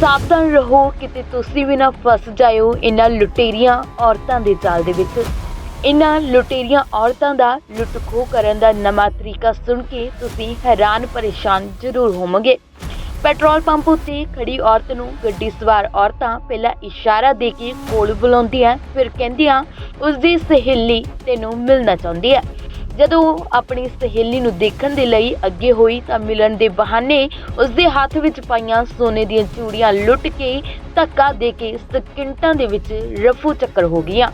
ਸਾਵਧਾਨ ਰਹੋ, ਕਿਤੇ ਤੁਸੀਂ ਵੀ ਨਾ ਫਸ ਜਾਇਓ। ਇਹਨਾਂ ਲੁਟੇਰੀਆਂ ਔਰਤਾਂ ਦੇ ਜਾਲ ਦੇ ਵਿੱਚ। ਇਹਨਾਂ ਲੁਟੇਰੀਆਂ ਔਰਤਾਂ ਦਾ ਲੁੱਟ ਖੋਹ ਕਰਨ ਦਾ ਨਵਾਂ ਤਰੀਕਾ ਸੁਣ ਕੇ ਤੁਸੀਂ ਹੈਰਾਨ ਪਰੇਸ਼ਾਨ ਜ਼ਰੂਰ ਹੋਵੋਗੇ। ਪੈਟਰੋਲ ਪੰਪ ਉੱਤੇ ਖੜੀ ਔਰਤ ਨੂੰ ਗੱਡੀ ਸਵਾਰ ਔਰਤਾਂ ਪਹਿਲਾਂ ਇਸ਼ਾਰਾ ਦੇ ਕੇ ਕੋਲ ਬੁਲਾਉਂਦੀਆਂ, ਫਿਰ ਕਹਿੰਦੀਆਂ ਉਸ ਦੀ ਸਹੇਲੀ ਤੈਨੂੰ ਮਿਲਣਾ ਚਾਹੁੰਦੀ ਹੈ। ਜਦੋਂ ਉਹ ਆਪਣੀ ਸਹੇਲੀ ਨੂੰ ਦੇਖਣ ਦੇ ਲਈ ਅੱਗੇ ਹੋਈ ਤਾਂ ਮਿਲਣ ਦੇ ਬਹਾਨੇ ਉਸਦੇ ਹੱਥ ਵਿੱਚ ਪਾਈਆਂ ਸੋਨੇ ਦੀਆਂ ਚੂੜੀਆਂ ਲੁੱਟ ਕੇ ਧੱਕਾ ਦੇ ਕੇ ਸਕਿੰਟਾਂ ਦੇ ਵਿੱਚ ਰਫੂ ਚੱਕਰ ਹੋ ਗਈਆਂ।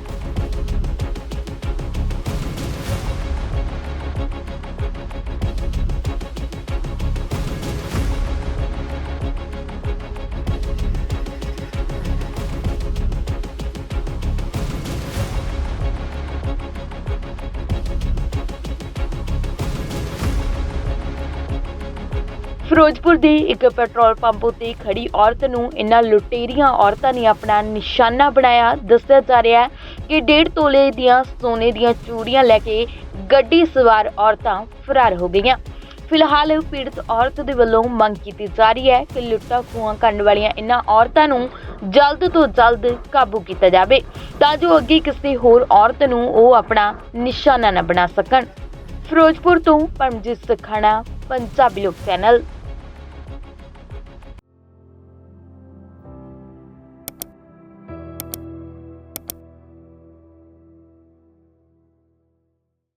ਫਿਰੋਜ਼ਪੁਰ ਦੇ ਇੱਕ ਪੈਟਰੋਲ ਪੰਪ ਉੱਤੇ ਖੜੀ ਔਰਤ ਨੂੰ ਇਹਨਾਂ ਲੁਟੇਰੀਆਂ ਔਰਤਾਂ ਨੇ ਆਪਣਾ ਨਿਸ਼ਾਨਾ ਬਣਾਇਆ। ਦੱਸਿਆ ਜਾ ਰਿਹਾ ਹੈ ਕਿ ਡੇਢ ਤੋਲੇ ਦੀਆਂ ਸੋਨੇ ਦੀਆਂ ਚੂੜੀਆਂ ਲੈ ਕੇ ਗੱਡੀ ਸਵਾਰ ਔਰਤਾਂ ਫਰਾਰ ਹੋ ਗਈਆਂ। ਫਿਲਹਾਲ ਪੀੜਤ ਔਰਤ ਦੇ ਵੱਲੋਂ ਮੰਗ ਕੀਤੀ ਜਾ ਰਹੀ ਹੈ ਕਿ ਲੁੱਟਾਂ ਖੋਹਾਂ ਕਰਨ ਵਾਲੀਆਂ ਇਹਨਾਂ ਔਰਤਾਂ ਨੂੰ ਜਲਦ ਤੋਂ ਜਲਦ ਕਾਬੂ ਕੀਤਾ ਜਾਵੇ ਤਾਂ ਜੋ ਅੱਗੇ ਕਿਸੇ ਹੋਰ ਔਰਤ ਨੂੰ ਉਹ ਆਪਣਾ ਨਿਸ਼ਾਨਾ ਨਾ ਬਣਾ ਸਕਣ। ਫਿਰੋਜ਼ਪੁਰ ਤੋਂ ਪਰਮਜੀਤ ਸਖਾਣਾ, ਪੰਜਾਬੀ ਲੋਕ ਚੈਨਲ।